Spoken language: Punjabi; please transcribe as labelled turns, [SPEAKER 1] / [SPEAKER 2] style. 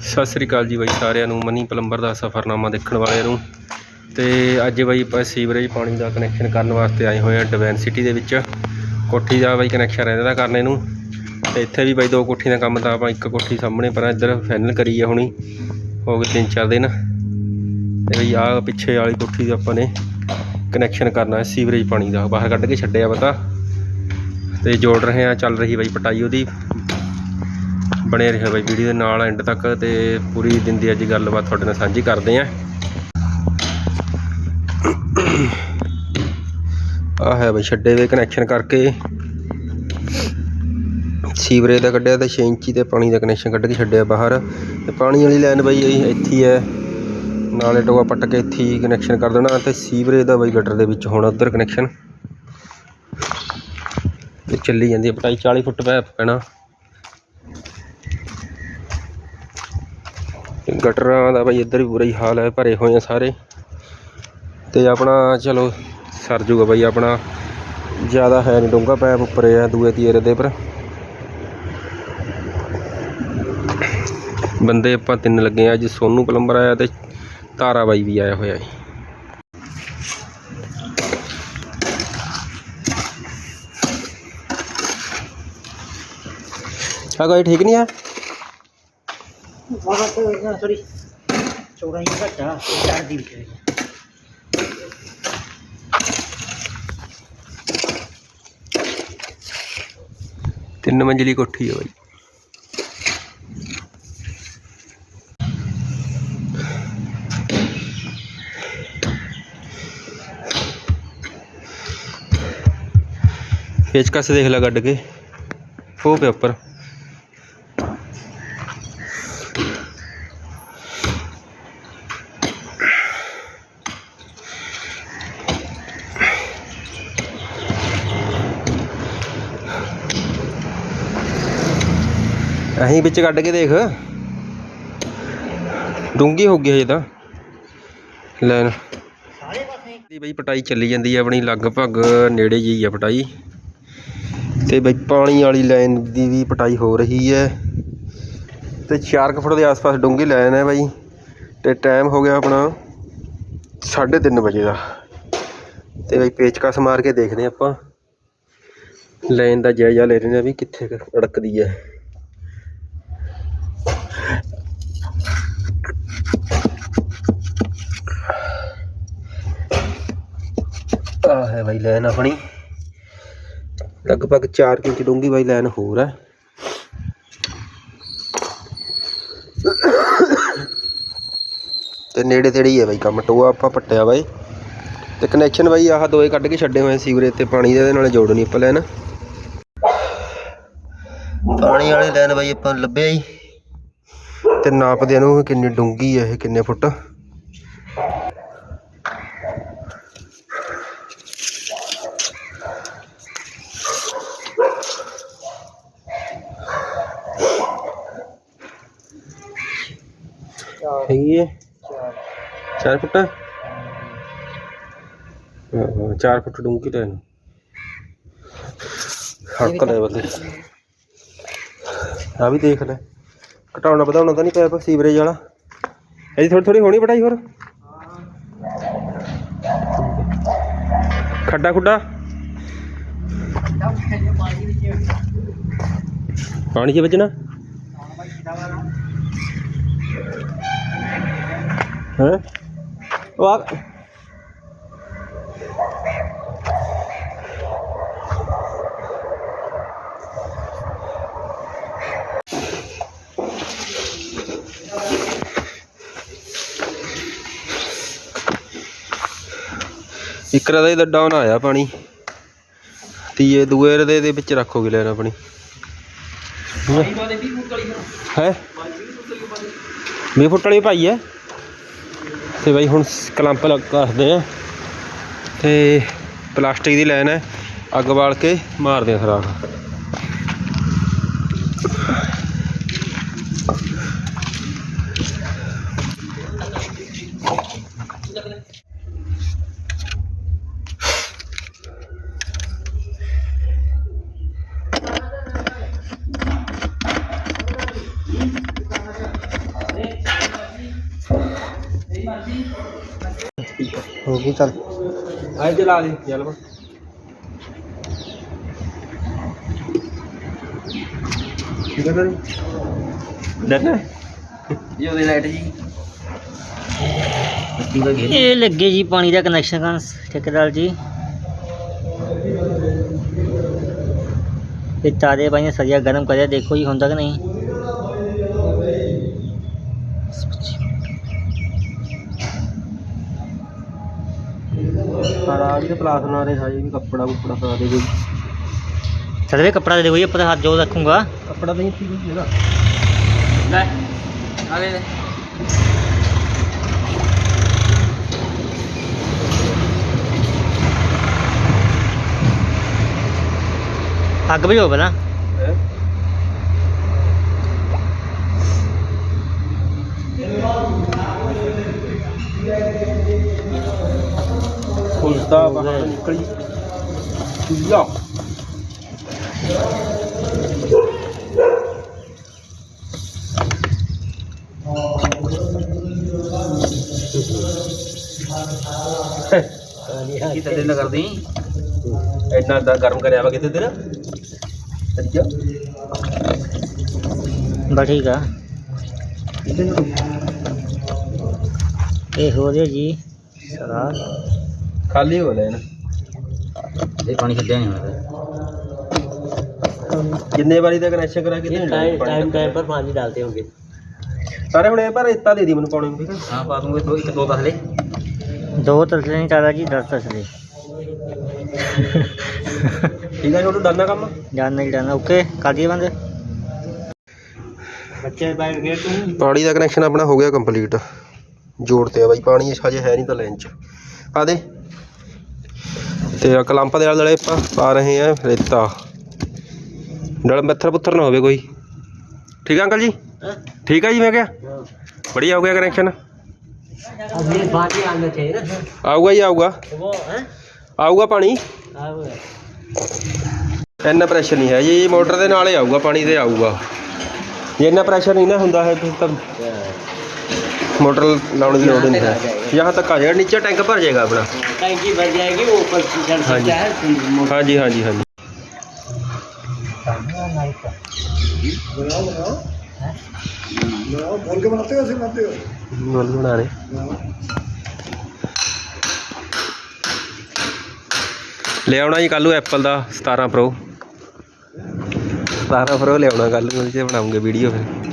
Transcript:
[SPEAKER 1] ਸਤਿ ਸ੍ਰੀ ਅਕਾਲ ਜੀ ਬਾਈ ਸਾਰਿਆਂ ਨੂੰ, ਮਨੀ ਪਲੰਬਰ ਦਾ ਸਫ਼ਰਨਾਮਾ ਦੇਖਣ ਵਾਲਿਆਂ ਨੂੰ। ਤੇ ਅੱਜ ਬਾਈ ਆਪਾਂ ਸੀਵਰੇਜ ਪਾਣੀ ਦਾ ਕਨੈਕਸ਼ਨ ਕਰਨ ਵਾਸਤੇ ਆਏ ਹੋਏ ਆ ਡਿਵੈਨ ਸਿਟੀ ਦੇ ਵਿੱਚ। ਕੋਠੀ ਦਾ ਬਾਈ ਕਨੈਕਸ਼ਨ ਰਹਿੰਦਾ ਕਰਨੇ ਨੂੰ। ਤੇ ਇੱਥੇ ਵੀ ਬਾਈ ਦੋ ਕੋਠੀ ਦਾ ਕੰਮ ਤਾਂ ਆਪਾਂ ਇੱਕ ਕੋਠੀ ਸਾਹਮਣੇ ਪਰ ਇੱਧਰ ਫਾਈਨਲ ਕਰੀ ਆ ਹੁਣੀ। ਹੋ ਗਏ ਤਿੰਨ ਚਾਰ ਦਿਨ। ਤੇ ਬਈ ਆ ਪਿੱਛੇ ਵਾਲੀ ਕੋਠੀ ਦਾ ਆਪਾਂ ਨੇ ਕਨੈਕਸ਼ਨ ਕਰਨਾ ਹੈ ਸੀਵਰੇਜ ਪਾਣੀ ਦਾ। ਬਾਹਰ ਕੱਢ ਕੇ ਛੱਡਿਆ ਪਤਾ ਤੇ। ਜੋੜ ਰਹੇ ਆ ਚੱਲ ਰਹੀ ਬਾਈ ਪਟਾਈ ਉਹਦੀ। ਬਣੇ ਰਿਹਾ ਬਾਈ ਵੀਡੀਓ ਦੇ ਨਾਲ ਐਂਡ ਤੱਕ ਤੇ ਪੂਰੀ ਦਿਨ ਦੀ ਅੱਜ ਗੱਲਬਾਤ ਤੁਹਾਡੇ ਨਾਲ ਸਾਂਝੀ ਕਰਦੇ ਆਂ ਆ ਹੈ ਬਾਈ ਛੱਡੇ ਵੇ ਕਨੈਕਸ਼ਨ ਕਰਕੇ। ਸੀਵਰੇਜ ਦਾ ਕੱਢਿਆ ਤੇ 6 ਇੰਚੀ ਤੇ ਪਾਣੀ ਦਾ ਕਨੈਕਸ਼ਨ ਕੱਢ ਕੇ ਛੱਡਿਆ ਬਾਹਰ। ਤੇ ਪਾਣੀ ਵਾਲੀ ਲਾਈਨ ਬਾਈ ਇੱਥੇ ਹੀ ਹੈ। ਨਾਲੇ ਟੋਆ ਪੱਟ ਕੇ ਇੱਥੇ ਹੀ ਕਨੈਕਸ਼ਨ ਕਰ ਦੇਣਾ ਤੇ ਸੀਵਰੇਜ ਦਾ ਬਾਈ ਗਟਰ ਦੇ ਵਿੱਚ ਹੁਣ ਉੱਧਰ ਕਨੈਕਸ਼ਨ ਤੇ ਚੱਲੀ ਜਾਂਦੀ ਹੈ, ਪਟਾਈ 40 ਫੁੱਟ ਪੈ ਪੈਣਾ। ਤੇ ਗਟਰਾਂ ਦਾ ਬਾਈ ਇੱਧਰ ਵੀ ਬੁਰਾ ਹੀ ਹਾਲ ਹੈ, ਭਰੇ ਹੋਏ ਆ ਸਾਰੇ। ਤੇ ਆਪਣਾ ਚਲੋ, ਸਰ ਜੂਗਾ ਬਾਈ ਆਪਣਾ। ਜ਼ਿਆਦਾ ਹੈ ਨਹੀਂ ਡੂੰਘਾ ਪੈਪ ਉੱਪਰ ਆ ਦੂਏ ਤੀਏ ਦੇ ਪਰ। ਬੰਦੇ ਆਪਾਂ ਤਿੰਨ ਲੱਗੇ ਆ, ਅੱਜ ਸੋਨੂ ਪਲੰਬਰ ਆਇਆ ਤੇ ਤਾਰਾ ਬਾਈ ਵੀ ਆਇਆ ਹੋਇਆ ਹੈ। ਆ ਕੋਈ ਠੀਕ ਨਹੀਂ ਆ?
[SPEAKER 2] ਬਹੁਤ ਸੌਰੀ ਚੌੜਾਈ ਘਟਾ ਚਾਰ ਦੀ ਵਿੱਚ
[SPEAKER 1] ਤਿੰਨ ਮੰਜ਼ਲੀ ਕੋਠੀ ਹੈ ਬਾਈ। ਪੇਚਕਸ ਦੇਖ ਲੈ ਕੱਢ ਕੇ। ਉਹ ਪਿਆ ਉੱਪਰ। ਅਹੀਂ ਵਿੱਚ ਕੱਢ ਕੇ ਦੇਖ। ਡੂੰਗੀ ਹੋ ਗਈ ਹਜੇ ਤਾਂ। ਲੈਣ। ਦੀ ਬਈ ਪਟਾਈ ਚੱਲੀ ਜਾਂਦੀ ਹੈ ਆਪਣੀ, ਲਗਭਗ ਨੇੜੇ ਜਿਹੀ ਆ ਪਟਾਈ। ਤੇ ਬਈ ਪਾਣੀ ਵਾਲੀ ਲਾਈਨ ਦੀ ਵੀ ਪਟਾਈ ਹੋ ਰਹੀ ਹੈ। ਤੇ 4 ਫੁੱਟ ਦੇ ਆਸ-ਪਾਸ ਡੂੰਗੀ ਲਾਈਨ ਹੈ ਬਾਈ। ਤੇ ਟਾਈਮ ਹੋ ਗਿਆ ਆਪਣਾ 3:30 ਵਜੇ ਦਾ। ਤੇ ਬਈ ਪੇਚਕਸ ਮਾਰ ਕੇ ਦੇਖਦੇ ਹਾਂ ਆਪਾਂ। ਲਾਈਨ ਦਾ ਜਾਇਜ਼ਾ ਲੈ ਰਹੇ ਨੇ ਵੀ ਕਿੱਥੇ ਅੜਕਦੀ ਹੈ। ਆ ਹੈ ਬਾਈ ਲਾਈਨ ਆਪਣੀ। ਲਗਭਗ 4 ਇੰਚ ਡੂੰਗੀ ਬਾਈ ਲਾਈਨ ਹੋਰ ਹੈ। ਤੇ ਨੇੜੇ ਤੇੜੇ ਹੀ ਹੈ ਬਾਈ ਕੰਮ, ਟੋਆ ਆਪਾਂ ਪੱਟਿਆ ਬਾਈ। ਤੇ ਕਨੈਕਸ਼ਨ ਬਾਈ ਆਹ ਦੋਏ ਕੱਢ ਕੇ ਛੱਡੇ ਹੋਏ ਸੀਵਰੇਜ ਤੇ, ਪਾਣੀ ਦੇ ਇਹਦੇ ਨਾਲ ਜੋੜਨੀ ਆਪਾਂ ਲੈਣ ਪਾਣੀ ਵਾਲੀ ਲੈਣ ਬਾਈ ਆਪਾਂ ਲੱਭਿਆ ਹੀ। ਤੇ ਨਾਪਦੇ ਨੂੰ ਕਿੰਨੀ ਡੂੰਗੀ ਹੈ ਇਹ, ਕਿੰਨੇ ਫੁੱਟ? ਹੈਗੀ ਹੈ 4 ਫੁੱਟ? ਹਾਂ ਹਾਂ 4 ਫੁੱਟ ਡੂੰਘੀ ਲੈਣ ਹੱਕ ਲੈ ਬੰਦੇ ਆ ਵੀ ਦੇਖ ਲੈ। ਘਟਾਉਣਾ ਵਧਾਉਣਾ ਤਾਂ ਨਹੀਂ ਪੈਪ ਸੀਵਰੇਜ ਵਾਲਾ। ਇਹਦੀ ਥੋੜੀ ਥੋੜੀ ਹੋਣੀ ਪਟਾਈ ਹੋਰ। ਖੱਡਾ ਖੁੱਡਾ।
[SPEAKER 2] ਪਾਣੀ
[SPEAKER 1] 'ਚ ਵੱਜਣਾ। ਹੈ? ਉਹ ਆ ਇੱਕ ਰਦਾ ਇਹਦਾ ਡਾਊਨ ਆਇਆ ਪਾਣੀ। ਤੀਏ ਦੂਏ ਰਦੇ ਦੇ ਵਿੱਚ ਰੱਖੋਗੇ ਲੈਣ ਆਪਣੀ ਹੈ? 20 ਫੁੱਟ ਵਾਲੀ ਭਾਈ ਹੈ। ਤੇ ਬਾਈ ਹੁਣ ਕਲੰਪ ਕਰਦੇ ਆ। ਤੇ ਪਲਾਸਟਿਕ ਦੀ ਲਾਈਨ ਹੈ, ਅੱਗ ਬਾਲ ਕੇ ਮਾਰਦੇ ਆ ਖਰਾਕ
[SPEAKER 2] ਹੋ ਗਈ ਚੱਲ।
[SPEAKER 1] ਆਏ ਚਲਾ ਦੇ ਚੱਲ ਬਾ ਕੀ ਕਰ ਰਹੀ ਡਰਨਾ? ਇਹ ਉਹਦੀ ਲਾਈਟ ਜੀ। ਦਾ
[SPEAKER 2] ਇਹ ਲੱਗੇ ਜੀ ਪਾਣੀ ਦਾ ਕਨੈਕਸ਼ਨ ਕਰਨ ਠੇਕੇਦਾਰ ਜੀ। ਇਹ ਤਾਰੇ ਭਾਈ ਸਰੀਆ ਗਰਮ ਕਰਿਆ ਦੇਖੋ ਜੀ ਹੁੰਦਾ ਕਿ ਨਹੀਂ? कपड़ा कपड़ा दे कपड़ा दे हाथ जो रखूँगा कपड़ा अग भी हो ना
[SPEAKER 1] ਖੁੱਲਦਾ ਬਾਹਰ ਨਿਕਲੀ ਯਾ
[SPEAKER 2] ਕੀ ਤੇਰੇ ਨਾਲ ਕਰਦੀ?
[SPEAKER 1] ਇੰਨਾ ਦਾ ਗਰਮ ਕਰਿਆ ਵਾ ਕਿਤੇ ਤੇਰਾ? ਅੱਛਾ।
[SPEAKER 2] ਬਸ ਠੀਕ ਆ। ਇਹ ਹੋ ਰਿਹਾ ਜੀ। ਸਲਾਦ
[SPEAKER 1] ਖਾਲੀ ਹੋ ਲੈ ਨਾ
[SPEAKER 2] ਇਹ ਪਾਣੀ ਛੱਡਿਆ ਨਹੀਂ ਹੋਣਾ
[SPEAKER 1] ਜਿੰਨੇ ਵਾਰੀ ਦਾ ਕਨੈਕਸ਼ਨ ਕਰਾ ਕਿਤੇ
[SPEAKER 2] टाइम टाइम टाइम पर पानी डालते होंगे
[SPEAKER 1] ਸਾਰੇ ਹੁਣ ਇਹ ਪਰ ਰੇਤਾ ਦੇ ਦੀ ਮੈਨੂੰ ਪਾਉਣੇ ਨੂੰ ਠੀਕ ਹੈ
[SPEAKER 2] हाँ पा दूंगे दो एक दो तसले दो तसले नहीं दादा जी दस तसले
[SPEAKER 1] ਠੀਕ ਹੈ ਤੁਹਾਨੂੰ ਡਰਨਾ ਕੰਮ
[SPEAKER 2] जान नहीं जाना ओके कर दिए बंद बच्चे बैठ गए तुम
[SPEAKER 1] ਪਾਣੀ ਦਾ ਕਨੈਕਸ਼ਨ ਆਪਣਾ ਹੋ ਗਿਆ ਕੰਪਲੀਟ ਜੋੜ ਤੇ ਆ ਬਾਈ ਪਾਣੀ ਹਜੇ ਹੈ ਨਹੀਂ ਤਾਂ ਲਾਈਨ ਚ ਪਾ ਦੇ ਤੇ ਕਲੰਪ ਦੇ ਆਲੇ ਆਪਾਂ ਪਾ ਰਹੇ ਆ ਰੇਤਾ ਡਲ ਮੱਥਰ ਪੁੱਥਰ ਨਾ ਹੋਵੇ ਕੋਈ ਠੀਕ ਆ ਅੰਕਲ ਜੀ ਠੀਕ ਆ ਜੀ ਮੈਂ ਕਿਹਾ ਬੜੀ ਹੋ ਕਨੈਕਸ਼ਨ
[SPEAKER 2] ਅਗਲੀ ਬਾਟੀ ਆਣਾ ਚਾਹੀਦਾ
[SPEAKER 1] ਆਊਗਾ ਜੀ ਆਊਗਾ ਆਊਗਾ ਪਾਣੀ ਇੰਨਾ ਪ੍ਰੈਸ਼ਰ ਨਹੀਂ ਹੈ ਜੀ ਮੋਟਰ ਦੇ ਨਾਲ ਹੀ ਆਊਗਾ ਪਾਣੀ ਤੇ ਆਊਗਾ ਜੇ ਇੰਨਾ ਪ੍ਰੈਸ਼ਰ ਨਹੀਂ ਨਾ ਹੁੰਦਾ ਹੈ ਤਾਂ ਮੋਟਰ ਲਾਉਣ ਦੀ ਲੋੜ ਨਹੀਂ ਹੈ यहाँ तक आ जाएगा नीचे टैंक भर जाएगा अपना
[SPEAKER 2] टैंकी भर जाएगी वो ऊपर से चढ़
[SPEAKER 1] हाँ जी।
[SPEAKER 2] सकता है
[SPEAKER 1] हाँ जी हाँ जी हाँ जी
[SPEAKER 2] बोल के बनाते हो ऐसे बनाते हो
[SPEAKER 1] गोल बना रहे ਲਿਆਉਣਾ ਜੀ ਕੱਲ ਨੂੰ ਐਪਲ ਦਾ 17 ਪ੍ਰੋ 17 ਪ੍ਰੋ ਲਿਆਉਣਾ ਕੱਲ ਨੂੰ ਉਹ 'ਚ ਬਣਾਉਂਗੇ ਵੀਡੀਓ ਫਿਰ